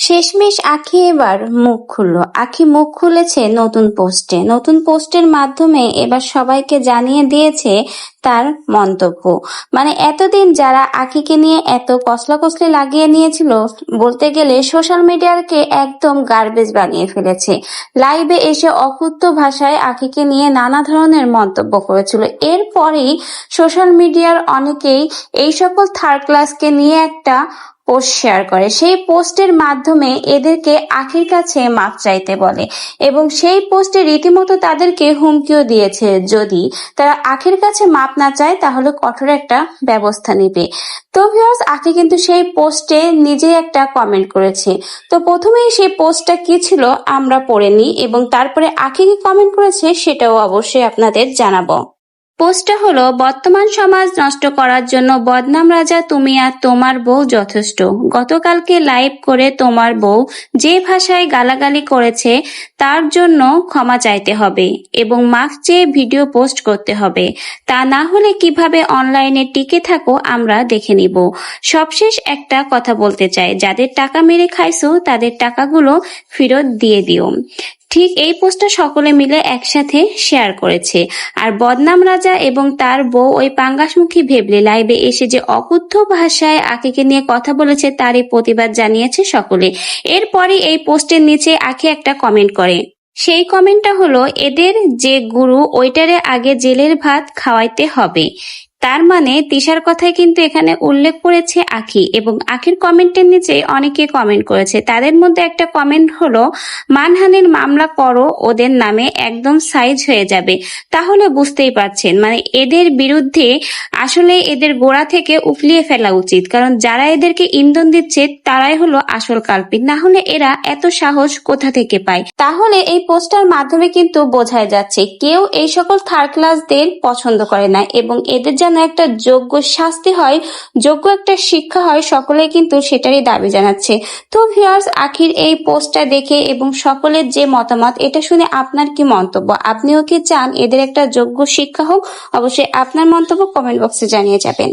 শেষমেশ আখি এবার মুখ খুললো। আখি মুখ খুলেছে নতুন পোস্টে। নতুন পোস্টের মাধ্যমে এবার সবাইকে জানিয়ে দিয়েছে তার মন্তব্য। মানে এতদিন যারা আখিকে নিয়ে এত কসলা কসলি লাগিয়ে নিয়েছিল, বলতে গেলে সোশ্যাল মিডিয়াকে একদম গার্বেজ বানিয়ে ফেলেছে। লাইভে এসে অকুত্ত ভাষায় আখিকে নিয়ে নানা ধরনের মন্তব্য করেছিল। এরপরেই সোশ্যাল মিডিয়ার অনেকেই এই সকল থার্ড ক্লাসকে নিয়ে একটা পোস্ট শেয়ার করে। সেই পোস্টের মাধ্যমে এদেরকে আখির কাছে মাপ চাইতে বলে এবং সেই পোস্টে রীতিমতো তাদেরকে হুমকিও দিয়েছে। যদি তারা আখির কাছে মাপ না চায়, তাহলে কঠোর একটা ব্যবস্থা নেবে। তো ভিউয়ার্স আখি কিন্তু সেই পোস্টে নিজে একটা কমেন্ট করেছে। তো প্রথমেই সেই পোস্টটা কি ছিল, আমরা পড়ে নিই এবং তারপরে আখি কি কমেন্ট করেছে, সেটাও অবশ্যই আপনাদের জানাব। পোস্টটা হলো, বর্তমান সমাজ নষ্ট করার জন্য বদনাম রাজা তুমি আর তোমার বউ যথেষ্ট। গতকালকে লাইভ করে তোমার বউ যে ভাষায় গালাগালি করেছে, তার জন্য ক্ষমা চাইতে হবে এবং মাস্ক চেয়ে ভিডিও পোস্ট করতে হবে। তা না হলে কীভাবে অনলাইনে টিকে থাকো আমরা দেখে নিব। সবশেষ একটা কথা বলতে চাই, যাদের টাকা মেরে খাইছো, তাদের টাকাগুলো ফেরত দিয়ে দিও। ঠিক এই পোস্টটা সকলে মিলে একসাথে শেয়ার করেছে। আর বদনাম রাজা এবং তার বউ ওই পাঙ্গাসমুখী ভেবলে লাইভে এসে যে অকুদ্ধ ভাষায় আকিকে নিয়ে কথা বলেছে, তারই প্রতিবাদ জানিয়েছে সকলে। এরপরে এই পোস্টের নিচে আখি একটা কমেন্ট করে। সেই কমেন্টটা হলো, এদের যে গুরু, ওইটারে আগে জেলের ভাত খাওয়াইতে হবে। তার মানে তিশার কথাই কিন্তু এখানে উল্লেখ করেছে আখি এবং আখির কমেন্টের নিচে অনেকে কমেন্ট করেছে। তাদের মধ্যে একটা কমেন্ট হলো, মানহানির মামলা করো, ওদের নামে একদম সাইজ হয়ে যাবে। তাহলে বুঝতেই পারছেন মানে এদের বিরুদ্ধে আসলে এদের গোড়া থেকে উফলিয়ে ফেলা উচিত। কারণ যারা এদেরকে ইন্ধন দিচ্ছে, তারাই হলো আসল কাল্পিত না হলে এরা এত সাহস কোথা থেকে পায়? তাহলে এই পোস্টার মাধ্যমে কিন্তু বোঝাই যাচ্ছে, কেউ এই সকল থার্ড ক্লাসদের পছন্দ করে না এবং এদের যেন একটা যোগ্য শাস্তি হয়, যোগ্য একটা শিক্ষা হয়, সকলে কিন্তু সেটারই দাবি জানাচ্ছে। তো ভিউয়ার্স আখির এই পোস্টটা দেখে এবং সকলের যে মতামত, এটা শুনে আপনার কি মন্তব্য? আপনিও কি চান এদের একটা যোগ্য শিক্ষা হোক? অবশ্যই আপনার মন্তব্য কমেন্ট বক্সে জানিয়ে যাবেন।